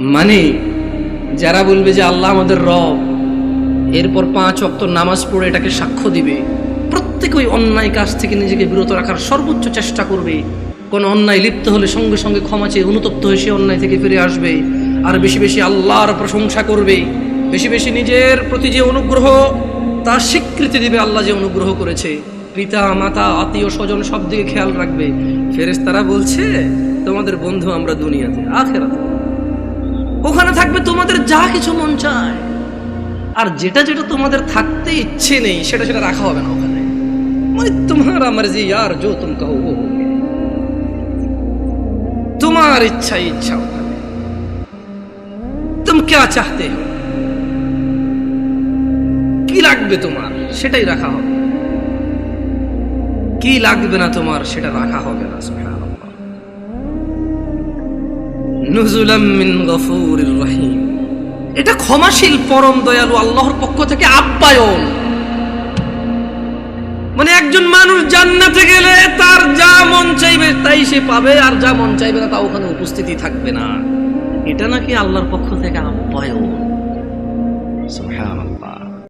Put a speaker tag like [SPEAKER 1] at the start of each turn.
[SPEAKER 1] মানে যারা বলবে যে আল্লাহ আমাদের রব, এরপর পাঁচ অক্ত নামাজ পড়ে এটাকে সাক্ষ্য দিবে, প্রত্যেক ওই অন্যায় কাজ থেকে নিজেকে বিরত রাখার সর্বোচ্চ চেষ্টা করবে। কোন অন্যায় লিপ্ত হলে সঙ্গে সঙ্গে ক্ষমা চেয়ে অনুতপ্ত হয়ে সে অন্যায় থেকে ফিরে আসবে, আর বেশি বেশি আল্লাহর প্রশংসা করবে। বেশি বেশি নিজের প্রতি যে অনুগ্রহ তার স্বীকৃতি দিবে আল্লাহ যে অনুগ্রহ করেছে। পিতা, মাতা, আত্মীয়, স্বজন সব দিকে খেয়াল রাখবে। ফেরেশতারা বলছে, তোমাদের বন্ধু আমরা দুনিয়াতে, আখেরাতে। ওখানে থাকবে তোমাদের যা কিছু মন চায়। আর যেটা যেটা তোমাদের থাকতে ইচ্ছে নেই, সেটা সেটা রাখা হবে না ওখানে। মানে তোমারা মর্জি ইয়ার জো তুম তোমার ইচ্ছা ইচ্ছা ওখানে। তুম ক্যা চাহতে হো কি লাগবে তোমার? সেটাই রাখা হবে। কি লাগবে না তোমার, সেটা রাখা হবে না মিন গফুরির রহিম। এটা ক্ষমাশীল, পরম দয়ালু আল্লাহর পক্ষ থেকে আপ্যায়ন। মানে একজন মানুষ জান্নাতে গেলে তার যা মন চাইবে তাই সে পাবে, আর যা মন চাইবে না তা ওখানে উপস্থিতি থাকবে না। এটা নাকি আল্লাহর পক্ষ থেকে আপ্যায়ন।